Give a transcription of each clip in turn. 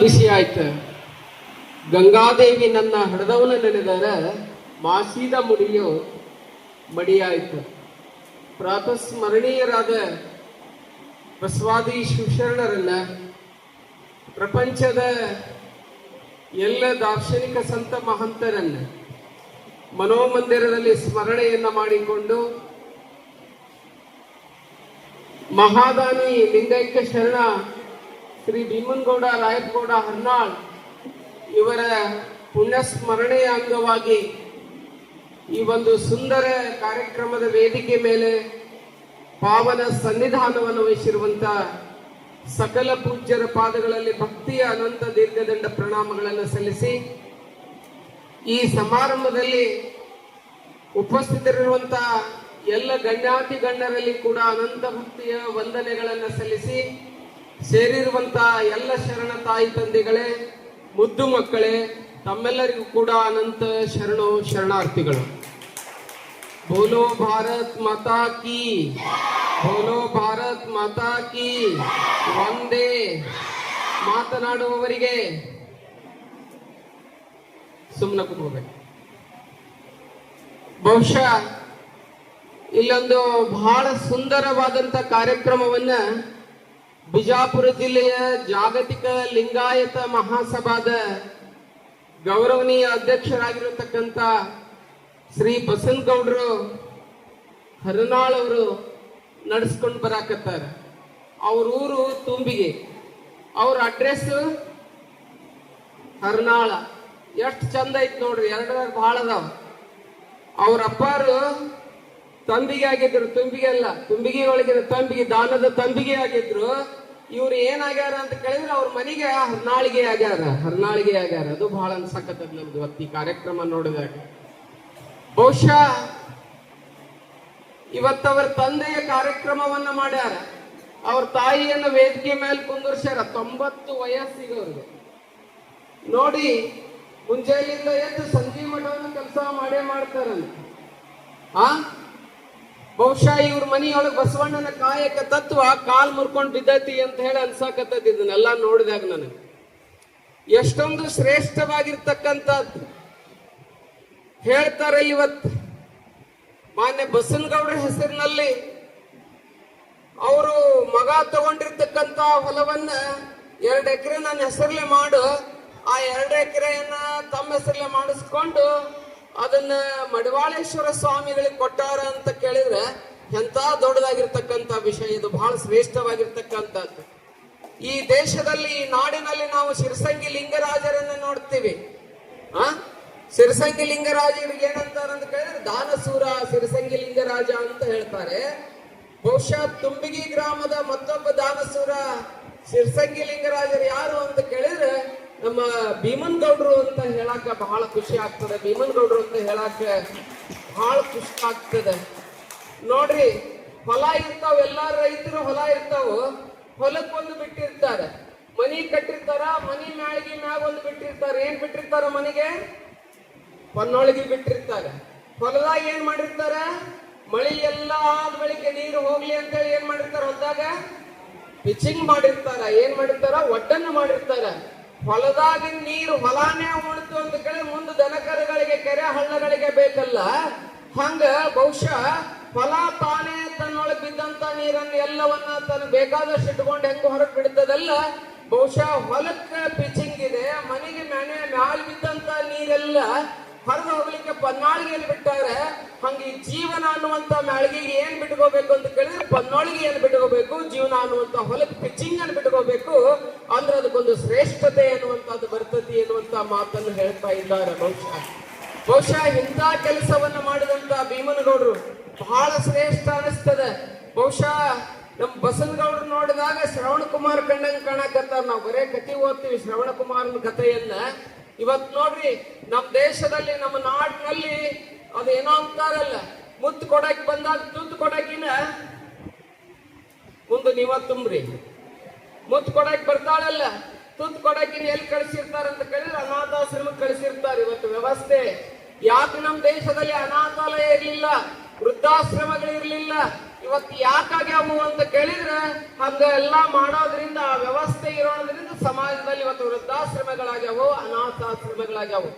ಬಿಸಿ ಆಯ್ತು. ಗಂಗಾದೇವಿ ನನ್ನ ಹೃದವನ ನೆನೆದರ ಮಾಸಿದ ಮುಡಿಯು ಪ್ರಾತಃ ಸ್ಮರಣೀಯರಾದ ಬಸವಾದಿ ಶಿವಶರಣರನ್ನ ಪ್ರಪಂಚದ ಎಲ್ಲ ದಾರ್ಶನಿಕ ಸಂತ ಮಹಂತರನ್ನ ಮನೋಮಂದಿರದಲ್ಲಿ ಸ್ಮರಣೆಯನ್ನ ಮಾಡಿಕೊಂಡು ಮಹಾದಾನಿ ಲಿಂಗೈಕ್ಯ ಶರಣ ಶ್ರೀ ಭೀಮನ್ಗೌಡ ರಾಯಪ್ಪಗೌಡ ಹರ್ನಾಳ್ ಇವರ ಪುಣ್ಯಸ್ಮರಣೆಯ ಅಂಗವಾಗಿ ಈ ಒಂದು ಸುಂದರ ಕಾರ್ಯಕ್ರಮದ ವೇದಿಕೆ ಮೇಲೆ ಪಾವನ ಸನ್ನಿಧಾನವನ್ನು ವಹಿಸಿರುವಂತ ಸಕಲ ಪೂಜ್ಯರ ಪಾದಗಳಲ್ಲಿ ಭಕ್ತಿಯ ಅನಂತ ದೀರ್ಘದಂಡ ಪ್ರಣಾಮಗಳನ್ನು ಸಲ್ಲಿಸಿ ಈ ಸಮಾರಂಭದಲ್ಲಿ ಉಪಸ್ಥಿತರಿರುವಂತಹ ಎಲ್ಲ ಗಣ್ಯಾತಿ ಗಣ್ಯರಲ್ಲಿ ಕೂಡ ಅನಂತ ಭಕ್ತಿಯ ವಂದನೆಗಳನ್ನು ಸಲ್ಲಿಸಿ ಸೇರಿರುವಂತ ಎಲ್ಲ ಶರಣ ತಾಯಿ ತಂದೆಗಳೇ, ಮುದ್ದು ಮಕ್ಕಳೇ, ತಮ್ಮೆಲ್ಲರಿಗೂ ಕೂಡ ಅನಂತ ಶರಣು ಶರಣಾರ್ಥಿಗಳು. ಬೋಲೋ ಭಾರತ್ ಮಾತಾ ಕಿ. ಬೋಲೋ ಭಾರತ್ ಮಾತಾ ಕಿ. ಒಂದೇ ಮಾತನಾಡುವವರಿಗೆ. ಸುಮ್ಮನೆ ಕೂತ್ಕೋಬೇಕು. ಬಹುಶಃ ಇಲ್ಲೊಂದು ಬಹಳ ಸುಂದರವಾದಂತ ಕಾರ್ಯಕ್ರಮವನ್ನ ಬಿಜಾಪುರ ಜಿಲ್ಲೆಯ ಜಾಗತಿಕ ಲಿಂಗಾಯತ ಮಹಾಸಭಾದ ಗೌರವನೀಯ ಅಧ್ಯಕ್ಷರಾಗಿರತಕ್ಕಂಥ ಶ್ರೀ ಬಸನಗೌಡರು ಹರನಾಳ್ ಅವರು ನಡೆಸ್ಕೊಂಡು ಬರಾಕತ್ತಾರ. ಅವ್ರ ಊರು ತುಂಬಿಗೆ. ಅವ್ರ ಅಡ್ರೆಸ್ ಹರನಾಳ. ಎಷ್ಟು ಚಂದ ಐತ್ ನೋಡ್ರಿ ಎರಡರ ಬಹಳ ಅದಾವ. ಅವ್ರ ಅಪ್ಪಾರು ತಂಬಿಗೆ ಆಗಿದ್ರು, ತುಂಬಿಗೆ ಅಲ್ಲ ತುಂಬಿಗೆ ಒಳಗಿನ ತಂಬಿಗೆ, ದಾನದ ತಂಬಿಗೆ ಆಗಿದ್ರು. ಇವ್ರು ಏನಾಗ್ಯಾರ ಅಂತ ಕೇಳಿದ್ರೆ ಅವ್ರ ಮನೆಗೆ ಹರ್ನಾಳಿಗೆ ಆಗ್ಯಾರ. ಹರ್ನಾಳಿಗೆ ಆಗ್ಯಾರ. ಅದು ಬಹಳ ಅನ್ಸಕತ್ತದ ನಮ್ದು ಇವತ್ತು ಈ ಕಾರ್ಯಕ್ರಮ ನೋಡಿದಾಗ. ಬಹುಶಃ ಇವತ್ತವರ ತಂದೆಯ ಕಾರ್ಯಕ್ರಮವನ್ನ ಮಾಡ್ಯಾರ. ಅವ್ರ ತಾಯಿಯನ್ನ ವೇದಿಕೆ ಮೇಲೆ ಕುಂದರ್ಸ್ಯಾರ. ತೊಂಬತ್ತು ವಯಸ್ಸಿಗೆ ಅವ್ರಿಗೆ ನೋಡಿ, ಮುಂಜಾನೆಯಿಂದ ಎದ್ದು ಸಂಜೆ ಮಠವನ್ನು ಕೆಲಸ ಮಾಡೇ ಮಾಡ್ತಾರಂತ ಆ? ಬಹುಶಃ ಇವ್ರ ಮನೆಯೊಳಗೆ ಬಸವಣ್ಣನ ಕಾಯಕ ತತ್ವ ಕಾಲ್ ಮುರ್ಕೊಂಡು ಬಿದ್ದೈತಿ ಅಂತ ಹೇಳಿ ಅನ್ಸಾಕತ್ತೈತಿ ಇದನ್ನೆಲ್ಲ ನೋಡಿದಾಗ ನನಗೆ. ಎಷ್ಟೊಂದು ಶ್ರೇಷ್ಠವಾಗಿರ್ತಕ್ಕಂಥದ್ದು ಹೇಳ್ತಾರೆ ಇವತ್ತು ಮಾನ್ಯ ಬಸನಗೌಡರ ಹೆಸರಿನಲ್ಲಿ ಅವರು ಮಗ ತಗೊಂಡಿರ್ತಕ್ಕಂಥ ಹೊಲವನ್ನ ಎರಡು ಎಕರೆ ನನ್ನ ಹೆಸರಲ್ಲೇ ಮಾಡು. ಆ ಎರಡು ಎಕರೆಯನ್ನ ತಮ್ಮ ಹೆಸರಲ್ಲೇ ಮಾಡಿಸ್ಕೊಂಡು ಅದನ್ನ ಮಡಿವಾಳೇಶ್ವರ ಸ್ವಾಮಿಗಳಿಗೆ ಕೊಟ್ಟಾರ ಅಂತ ಕೇಳಿದ್ರೆ ಎಂತ ದೊಡ್ಡದಾಗಿರ್ತಕ್ಕಂತ ವಿಷಯ, ಇದು ಬಹಳ ಶ್ರೇಷ್ಠವಾಗಿರ್ತಕ್ಕಂಥದ್ದು. ಈ ದೇಶದಲ್ಲಿ, ಈ ನಾಡಿನಲ್ಲಿ ನಾವು ಶಿರಸಂಗಿ ಲಿಂಗರಾಜರನ್ನ ನೋಡ್ತೀವಿ. ಆ? ಸಿರಸಂಗಿ ಲಿಂಗರಾಜರಿಗೆ ಅಂತ ಕೇಳಿದ್ರೆ ದಾನಸೂರ ಸಿರಸಂಗಿ ಲಿಂಗರಾಜ ಅಂತ ಹೇಳ್ತಾರೆ. ಬಹುಶಃ ತುಂಬಿಗಿ ಗ್ರಾಮದ ಮತ್ತೊಬ್ಬ ದಾನಸೂರ ಸಿರಸಂಗಿ ಲಿಂಗರಾಜರು ಯಾರು ಅಂತ ಕೇಳಿದ್ರೆ ನಮ್ಮ ಭೀಮನ್ ಗೌಡ್ರು ಅಂತ ಹೇಳಾಕ ಬಹಳ ಖುಷಿ ಆಗ್ತದೆ. ಭೀಮನ್ ಗೌಡ್ರು ಅಂತ ಹೇಳಾಕ ಬಹಳ ಖುಷಿ ಆಗ್ತದೆ. ನೋಡ್ರಿ, ಹೊಲ ಇರ್ತಾವ ಎಲ್ಲ ರೈತರು ಹೊಲ ಇರ್ತಾವ, ಹೊಲಕ್ ಒಂದು ಬಿಟ್ಟಿರ್ತಾರೆ. ಮನಿ ಕಟ್ಟಿರ್ತಾರ, ಮನಿ ಮ್ಯಾಳಿಗೆ ಮ್ಯಾಗ ಒಂದು ಬಿಟ್ಟಿರ್ತಾರೆ. ಏನ್ ಬಿಟ್ಟಿರ್ತಾರ ಮನೆಗೆ? ಹೊನ್ನೊಳಗೆ ಬಿಟ್ಟಿರ್ತಾರೆ. ಹೊಲದಾಗ ಏನ್ ಮಾಡಿರ್ತಾರ? ಮಳಿ ಎಲ್ಲ ಆದ ಬಳಿಕ ನೀರು ಹೋಗ್ಲಿ ಅಂತ ಹೇಳಿ ಏನ್ ಮಾಡಿರ್ತಾರ ಹೊಲದಾಗ? ಪಿಚಿಂಗ್ ಮಾಡಿರ್ತಾರ. ಏನ್ ಮಾಡಿರ್ತಾರ? ಒಡ್ಡನ್ನು ಮಾಡಿರ್ತಾರ. ಹೊಲದಾಗಿನ ನೀರು ಹೊಲಾನೇ ಉಣ್ತು ಅಂತ ಕೇಳಿ ಮುಂದೆ ದನಕರುಗಳಿಗೆ, ಕೆರೆ ಹಳ್ಳಗಳಿಗೆ ಬೇಕಲ್ಲ? ಹಂಗ ಬಹುಶಃ ಹೊಲ ತಾನೇ ತನ್ನೊಳಗೆ ಬಿದ್ದಂತ ನೀರನ್ನು ಎಲ್ಲವನ್ನ ತನ್ನ ಬೇಕಾದಷ್ಟು ಇಟ್ಕೊಂಡು ಹೆಂಗ ಹೊರಗೆ ಬಿಡ್ತದಲ್ಲ? ಬಹುಶಃ ಹೊಲಕ್ಕೆ ಪಿಚಿಂಗ್ ಇದೆ, ಮನೆಗೆ ಮನೆ ಮ್ಯಾಲ್ ಬಿದ್ದಂತ ನೀರೆಲ್ಲ ಹರಿದು ಹೋಗ್ಲಿಕ್ಕೆ ಪನ್ನಾಳಿಗೆಯಲ್ಲಿ ಬಿಟ್ಟಾರೆ, ಹಂಗೆ ಜೀವನ ಅನ್ನುವಂತ ಮ್ಯಾಳಿಗೆಗೆ ಏನ್ ಬಿಟ್ಕೋಬೇಕು ಅಂತ ಕೇಳಿದ್ರೆ ಪನ್ನಾಳಿಗೆ ಏನು ಬಿಟ್ಕೋಬೇಕು, ಜೀವನ ಅನ್ನುವಂತ ಹೊಲಕ್ಕೆ ಪಿಚ್ಚಿಂಗ್ ಅನ್ನು ಬಿಟ್ಕೋಬೇಕು ಅಂದ್ರೆ ಅದಕ್ಕೊಂದು ಶ್ರೇಷ್ಠತೆ ಅನ್ನುವಂಥದ್ದು ಬರ್ತತಿ ಎನ್ನುವಂತ ಮಾತನ್ನು ಹೇಳ್ತಾ ಇದ್ದಾರೆ ಬಹುಶಃ. ಬಹುಶಃ ಇಂಥ ಕೆಲಸವನ್ನ ಮಾಡಿದಂತ ಭೀಮನಗೌಡರು ಬಹಳ ಶ್ರೇಷ್ಠ ಅನಿಸ್ತದೆ ಬಹುಶಃ ನಮ್ ಬಸನಗೌಡರು ನೋಡಿದಾಗ ಶ್ರವಣ ಕುಮಾರ್ ಕಂಡಂಗ್ ಕಾಣಕತ್ತಾರ. ನಾವು ಬರೇ ಕತಿ ಓದ್ತೀವಿ ಶ್ರವಣ ಕುಮಾರನ ಕಥೆಯನ್ನ. ಇವತ್ ನೋಡ್ರಿ, ನಮ್ ದೇಶದಲ್ಲಿ, ನಮ್ಮ ನಾಡಿನಲ್ಲಿ ಅದೇನೋ ಅಂತಾರಲ್ಲ ಮುತ್ತು ಕೊಡಕ್ ಬಂದಾಗ ತುತ್ತು ಕೊಡಕಿನ ಮುಂದೆ ನೀವ ತುಂಬ್ರಿ. ಮುತ್ತು ಕೊಡಕ್ ಬರ್ತಾಳಲ್ಲ, ತುತ್ತು ಕೊಡಕಿನ ಎಲ್ಲಿ ಕಳಿಸಿರ್ತಾರ ಅಂತ ಕೇಳಿದ್ರೆ ಅನಾಥಾಶ್ರಮ ಕಳಿಸಿರ್ತಾರ. ಇವತ್ತು ವ್ಯವಸ್ಥೆ, ಯಾಕೆ ನಮ್ಮ ದೇಶದಲ್ಲಿ ಅನಾಥಾಲಯ ಇರಲಿಲ್ಲ ವೃದ್ಧಾಶ್ರಮಗಳು ಇರ್ಲಿಲ್ಲ ಇವತ್ತು ಯಾಕಾಗ್ಯಾವು ಅಂತ ಕೇಳಿದ್ರೆ ಹಂಗ ಎಲ್ಲಾ ಮಾಡೋದ್ರಿಂದ ಆ ವ್ಯವಸ್ಥೆ ಇರೋದ್ರಿಂದ ಸಮಾಜದಲ್ಲಿ ಇವತ್ತು ವೃದ್ಧಾಶ್ರಮಗಳಾಗ್ಯಾವು, ಅನಾಥಾಶ್ರಮಗಳಾಗ್ಯಾವು.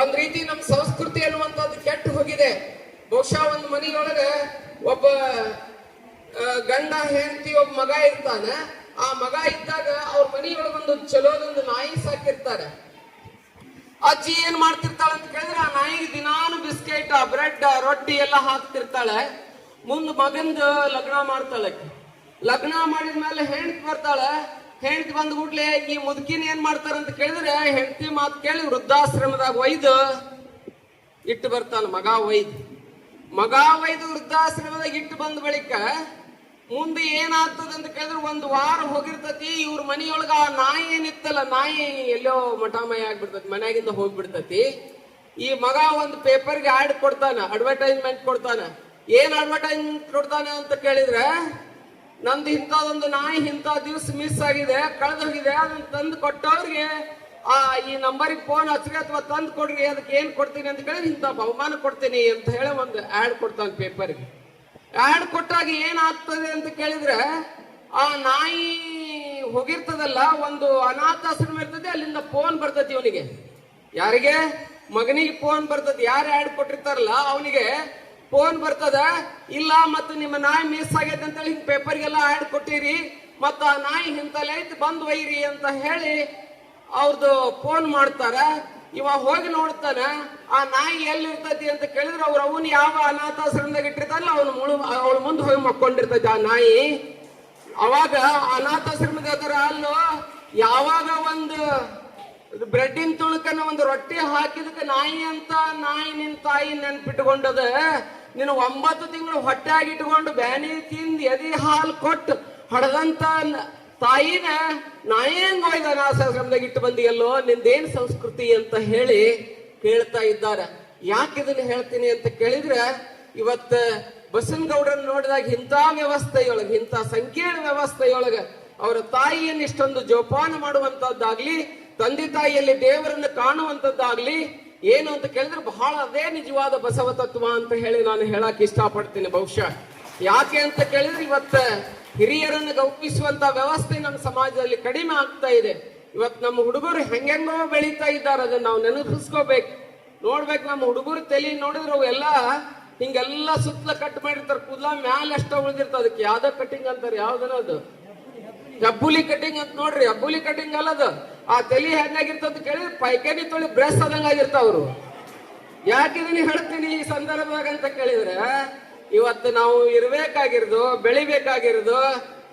ಒಂದ್ ರೀತಿ ನಮ್ಮ ಸಂಸ್ಕೃತಿ ಅನ್ನುವಂಥದ್ದು ಕೆಟ್ಟು ಹೋಗಿದೆ. ಬಹುಶಃ ಒಂದು ಮನೆಯೊಳಗೆ ಒಬ್ಬ ಗಂಡ, ಹೆಂಡತಿ, ಒಬ್ಬ ಮಗ ಇರ್ತಾನೆ. ಆ ಮಗ ಇದ್ದಾಗ ಅವ್ರ ಮನೆಯೊಳಗೊಂದು ಚಲೋದೊಂದು ನಾಯಿ ಸಾಕಿರ್ತಾರೆ. ಅಜ್ಜಿ ಏನ್ ಮಾಡ್ತಿರ್ತಾಳೆ ಅಂತ ಕೇಳಿದ್ರೆ ಆ ನಾಯಿಗೆ ದಿನಾನು ಬಿಸ್ಕೆಟ್, ಬ್ರೆಡ್, ರೊಟ್ಟಿ ಎಲ್ಲ ಹಾಕ್ತಿರ್ತಾಳೆ. ಮುಂದ್ ಮಗಂದು ಲಗ್ನ ಮಾಡ್ತಾಳೆ. ಲಗ್ನ ಮಾಡಿದ್ಮೇಲೆ ಹೆಂಡತಿ ಬರ್ತಾಳೆ. ಹೆಂಡತಿ ಬಂದ ಕೂಡ್ಲೆ ಈ ಮುದುಕಿನ ಏನ್ ಮಾಡ್ತಾರ ಅಂತ ಕೇಳಿದ್ರೆ, ಹೆಂಡತಿ ಮಾತು ಕೇಳಿ ವೃದ್ಧಾಶ್ರಮದಾಗ ಒಯ್ದು ಇಟ್ಟು ಬರ್ತಾನ ಮಗ ಒಯ್ದು. ಮಗ ಒಯ್ದು ವೃದ್ಧಾಶ್ರಮದಾಗ ಇಟ್ಟು ಬಂದ ಬಳಿಕ ಮುಂದೆ ಏನಾಗ್ತದ ಅಂತ ಕೇಳಿದ್ರೆ, ಒಂದು ವಾರ ಹೋಗಿರ್ತತಿ, ಇವ್ರ ಮನೆಯೊಳಗ ಆ ನಾಯಿ ಏನಿತ್ತಲ್ಲ, ನಾಯಿ ಎಲ್ಲೋ ಮಠಾಮಯ ಆಗ್ಬಿಡ್ತತಿ, ಮನ್ಯಾಗಿಂದ ಹೋಗ್ಬಿಡ್ತತಿ. ಈ ಮಗ ಒಂದು ಪೇಪರ್ಗೆ ಆಡ್ ಕೊಡ್ತಾನ, ಅಡ್ವರ್ಟೈಸ್ಮೆಂಟ್ ಕೊಡ್ತಾನ. ಏನ್ ಅಡ್ವರ್ಟೈಸ್ಮೆಂಟ್ ಕೊಡ್ತಾನೆ ಅಂತ ಕೇಳಿದ್ರೆ ನಂದು ಇಂಥದೊಂದು ನಾಯಿ ಇಂಥ ದಿವಸ ಮಿಸ್ ಆಗಿದೆ ಕಳೆದು ಹೋಗಿದೆ ಅದನ್ನ ತಂದು ಕೊಟ್ಟವ್ರಿಗೆ, ಆ, ಈ ನಂಬರಿಗೆ ಫೋನ್ ಹಚ್ಚಿರಿ ಅಥವಾ ತಂದು ಕೊಡ್ರಿ, ಅದಕ್ಕೆ ಏನು ಕೊಡ್ತೀನಿ ಅಂತ ಕೇಳಿದ್ರೆ ಇಂಥ ಬಹುಮಾನ ಕೊಡ್ತೀನಿ ಅಂತ ಹೇಳಿ ಒಂದು ಆಡ್ ಕೊಡ್ತಾನೆ ಪೇಪರ್ಗೆ ಆಡ್ ಕೊಟ್ಟಾಗ ಏನಾಗ್ತದೆ ಅಂತ ಕೇಳಿದ್ರೆ, ಆ ನಾಯಿ ಹೋಗಿರ್ತದಲ್ಲ, ಒಂದು ಅನಾಥಾಶ್ರಮ ಇರ್ತದೆ, ಅಲ್ಲಿಂದ ಫೋನ್ ಬರ್ತತಿ ಇವನಿಗೆ. ಯಾರಿಗೆ? ಮಗನಿಗೆ ಫೋನ್ ಬರ್ತದೆ. ಯಾರು ಆಡ್ ಕೊಟ್ಟಿರ್ತಾರಲ್ಲ, ಅವನಿಗೆ ಫೋನ್ ಬರ್ತದ? ಇಲ್ಲ, ಮತ್ತು ನಿಮ್ಮ ನಾಯಿ ಮಿಸ್ ಆಗೈತೆ ಅಂತೇಳಿ ಹಿಂಗೆ ಪೇಪರ್ಗೆಲ್ಲ ಆ್ಯಡ್ ಕೊಟ್ಟಿರಿ, ಮತ್ತು ಆ ನಾಯಿ ಹಿಂತಲೇ ಐತಿ, ಬಂದ್ ಒಯ್ರಿ ಅಂತ ಹೇಳಿ ಅವ್ರದ್ದು ಫೋನ್ ಮಾಡ್ತಾರ. ಇವ ಹೋಗಿ ನೋಡ್ತಾನ, ಆ ನಾಯಿ ಎಲ್ಲಿರ್ತೈತಿ ಅಂತ ಕೇಳಿದ್ರೆ ಅವ್ರ ಅವನ್ ಯಾವ ಅನಾಥಾಶ್ರಮದಾಗ ಇಟ್ಟಿರ್ತಾರಲ್ಲ ಅವನು ಮುಳು, ಅವಳ ಮುಂದೆ ಹೋಗಿ ಮಕ್ಕೊಂಡಿರ್ತೈತಿ ಆ ನಾಯಿ. ಅವಾಗ ಅನಾಥಾಶ್ರಮದ ಹತ್ರ ಅಲ್ಲೋ, ಯಾವಾಗ ಒಂದು ಬ್ರೆಡ್ಡಿನ ತುಣಕನ ಒಂದು ರೊಟ್ಟಿ ಹಾಕಿದಕ್ಕೆ ನಾಯಿ ಅಂತ ನಾಯಿ ನಿನ್ ತಾಯಿ ನೆನ್ಪಿಟ್ಕೊಂಡದ ನೀನು ಒಂಬತ್ತು ತಿಂಗಳು ಹೊಟ್ಟೆಯಾಗಿ ಇಟ್ಕೊಂಡು ಬ್ಯಾನಿ ತಿಂದು ಎದಿ ಹಾಲು ಕೊಟ್ಟು ಹೊಡೆದಂತ ತಾಯಿನ ನಾ ಹೆಂಗ್ ಹೋಯ್ದ ಅನಾಥಾಶ್ರಮದಾಗ ಇಟ್ಟು ಬಂದಿಯಲ್ಲೋ, ನಿಂದೇನ್ ಸಂಸ್ಕೃತಿ ಅಂತ ಹೇಳಿ ಕೇಳ್ತಾ ಇದ್ದಾರೆ. ಯಾಕೆ ಇದನ್ನ ಹೇಳ್ತೀನಿ ಅಂತ ಕೇಳಿದ್ರೆ, ಇವತ್ತ ಬಸನಗೌಡರನ್ನ ನೋಡಿದಾಗ ಇಂಥ ವ್ಯವಸ್ಥೆಯೊಳಗೆ, ಇಂಥ ಸಂಕೀರ್ಣ ವ್ಯವಸ್ಥೆಯೊಳಗೆ ಅವರ ತಾಯಿಯನ್ನು ಇಷ್ಟೊಂದು ಜೋಪಾನ ಮಾಡುವಂತದ್ದಾಗ್ಲಿ ತಂದೆ ತಾಯಿಯಲ್ಲಿ ದೇವರನ್ನು ಕಾಣುವಂತದ್ದಾಗ್ಲಿ ಏನು ಅಂತ ಕೇಳಿದ್ರೆ ಬಹಳ ಅದೇ ನಿಜವಾದ ಬಸವ ತತ್ವ ಅಂತ ಹೇಳಿ ನಾನು ಹೇಳಕ್ ಇಷ್ಟಪಡ್ತೀನಿ. ಬಹುಶಃ ಯಾಕೆ ಅಂತ ಕೇಳಿದ್ರೆ ಇವತ್ತ ಹಿರಿಯರನ್ನು ಗೌಪಿಸುವಂತ ವ್ಯವಸ್ಥೆ ನಮ್ಮ ಸಮಾಜದಲ್ಲಿ ಕಡಿಮೆ ಆಗ್ತಾ ಇದೆ. ಇವತ್ತು ನಮ್ಮ ಹುಡುಗರು ಹೆಂಗೆಂಗೋ ಬೆಳೀತಾ ಇದ್ದಾರೆ. ಅದನ್ನ ನಾವು ನೆನಪಿಸ್ಕೋಬೇಕು. ನೋಡ್ಬೇಕು ನಮ್ಮ ಹುಡುಗರು ತಲೆ ನೋಡಿದ್ರೆ ಎಲ್ಲ ಹಿಂಗೆಲ್ಲ ಸುತ್ತಲ ಕಟ್ ಮಾಡಿರ್ತಾರೆ. ಕೂದಲ ಮ್ಯಾಲೆ ಅಷ್ಟ ಉಳಿದಿರ್ತದೆ. ಅದಕ್ಕೆ ಯಾವ್ದೋ ಕಟಿಂಗ್ ಅಂತಾರೆ. ಯಾವ್ದನ ಅದು? ಹೆಬ್ಬುಲಿ ಕಟಿಂಗ್ ಅಂತ ನೋಡ್ರಿ ಹೆಬ್ಬುಲಿ ಕಟಿಂಗ್ ಅಲ್ಲದು ಆ ತಲಿ ಹೆಂಗಾಗಿರ್ತದ ಕೇಳಿ ಪೈಕೇನಿ ತೊಳಿ ಬ್ರೆಸ್ ಆದಂಗ ಆಗಿರ್ತಾವ್ರು ಯಾಕೆ ಇದನ್ನ ಹೇಳ್ತೀನಿ ಈ ಸಂದರ್ಭದಾಗ ಅಂತ ಕೇಳಿದ್ರೆ, ಇವತ್ತು ನಾವು ಇರ್ಬೇಕಾಗಿರೋದು, ಬೆಳಿಬೇಕಾಗಿರೋದು,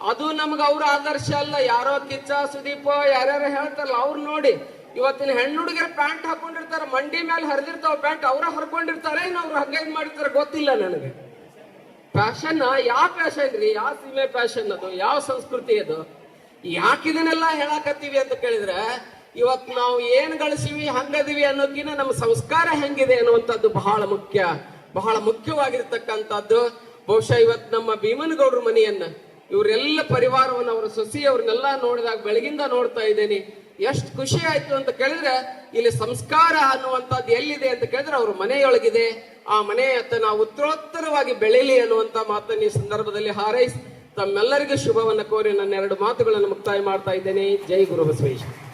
ಅದು ನಮ್ಗೆ ಅವ್ರ ಆದರ್ಶ ಅಲ್ಲ. ಯಾರೋ ಕಿಚ್ಚ, ಸುದೀಪ, ಯಾರ್ಯಾರು ಹೇಳ್ತಾರಲ್ಲ ಅವ್ರು ನೋಡಿ. ಇವತ್ತಿನ ಹೆಣ್ಣು ಹುಡುಗರ ಪ್ಯಾಂಟ್ ಹಾಕೊಂಡಿರ್ತಾರೆ, ಮಂಡಿ ಮೇಲೆ ಹರಿದಿರ್ತಾವ ಪ್ಯಾಂಟ್, ಅವ್ರ ಹರ್ಕೊಂಡಿರ್ತಾರೆ, ಇನ್ನು ಅವ್ರು ಹಂಗ ಏನ್ ಮಾಡಿರ್ತಾರೆ ಗೊತ್ತಿಲ್ಲ ನನಗೆ. ಫ್ಯಾಷನ್ ಯಾವ ಫ್ಯಾಷನ್ ರೀ? ಯಾವ ಸಿನಿಮೆ ಫ್ಯಾಷನ್ ಅದು? ಯಾವ ಸಂಸ್ಕೃತಿ ಅದು? ಯಾಕೆ ಇದನ್ನೆಲ್ಲ ಹೇಳಾಕತ್ತೀವಿ ಅಂತ ಕೇಳಿದ್ರೆ, ಇವತ್ ನಾವು ಏನ್ ಗಳಿಸಿವಿ, ಹಂಗದಿವಿ ಅನ್ನೋಕಿನ ನಮ್ಮ ಸಂಸ್ಕಾರ ಹೆಂಗಿದೆ ಅನ್ನುವಂಥದ್ದು ಬಹಳ ಮುಖ್ಯ. ಬಹಳ ಮುಖ್ಯವಾಗಿರ್ತಕ್ಕಂಥದ್ದು. ಬಹುಶಃ ಇವತ್ ನಮ್ಮ ಭೀಮನಗೌಡ್ರ ಮನೆಯನ್ನ, ಇವರೆಲ್ಲ ಪರಿವಾರವನ್ನು, ಅವರ ಸೊಸಿ ಅವ್ರನ್ನೆಲ್ಲ ನೋಡಿದಾಗ ಬೆಳಗಿಂದ ನೋಡ್ತಾ ಇದ್ದೇನೆ. ಎಷ್ಟು ಖುಷಿ ಆಯ್ತು ಅಂತ ಕೇಳಿದ್ರೆ, ಇಲ್ಲಿ ಸಂಸ್ಕಾರ ಅನ್ನುವಂಥದ್ದು ಎಲ್ಲಿದೆ ಅಂತ ಕೇಳಿದ್ರೆ ಅವ್ರ ಮನೆಯೊಳಗಿದೆ. ಆ ಮನೆಯತ್ತ ನಾವು ಉತ್ತರೋತ್ತರವಾಗಿ ಬೆಳೀಲಿ ಅನ್ನುವಂತ ಮಾತನ್ನ ಈ ಸಂದರ್ಭದಲ್ಲಿ ಹಾರೈಸಿ ತಮ್ಮೆಲ್ಲರಿಗೂ ಶುಭವನ್ನು ಕೋರಿ ನನ್ನ ಎರಡು ಮಾತುಗಳನ್ನು ಮುಕ್ತಾಯ ಮಾಡ್ತಾ ಇದ್ದೇನೆ. ಜೈ ಗುರು ಬಸವೇಶ್ವರ.